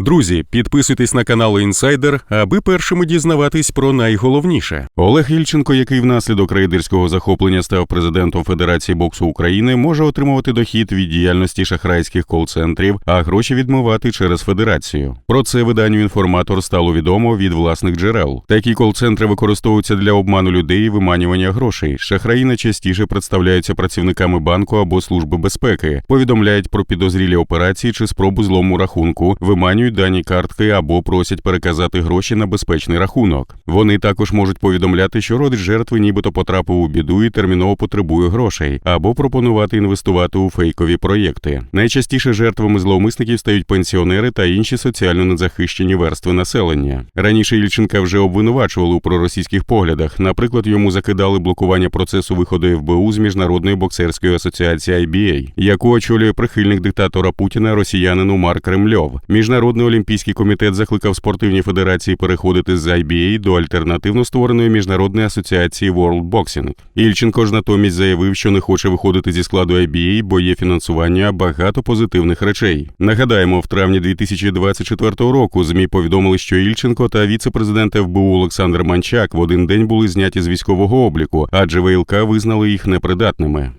Друзі, підписуйтесь на канал Інсайдер, аби першими дізнаватись про найголовніше. Олег Ільченко, який внаслідок рейдерського захоплення став президентом Федерації боксу України, може отримувати дохід від діяльності шахрайських кол-центрів, а гроші відмивати через федерацію. Про це виданню інформатор стало відомо від власних джерел. Такі кол-центри використовуються для обману людей і виманювання грошей. Шахраї найчастіше представляються працівниками банку або служби безпеки, повідомляють про підозрілі операції чи спробу злому рахунку, виманюють дані картки або просять переказати гроші на безпечний рахунок. Вони також можуть повідомляти, що родич жертви нібито потрапив у біду і терміново потребує грошей, або пропонувати інвестувати у фейкові проєкти. Найчастіше жертвами зловмисників стають пенсіонери та інші соціально незахищені верстви населення. Раніше Ільченка вже обвинувачували у проросійських поглядах. Наприклад, йому закидали блокування процесу виходу ФБУ з міжнародної боксерської асоціації IBA, яку очолює прихильник диктатора Путіна росіянин Умар Кремльов. Міжнародний олімпійський комітет закликав спортивні федерації переходити з IBA до альтернативно створеної міжнародної асоціації World Boxing. Ільченко ж натомість заявив, що не хоче виходити зі складу IBA, бо є фінансування багато позитивних речей. Нагадаємо, в травні 2024 року змі повідомили, що Ільченко та віце-президент ФБУ Олександр Манчак в один день були зняті з військового обліку, адже ВЛК визнали їх непридатними.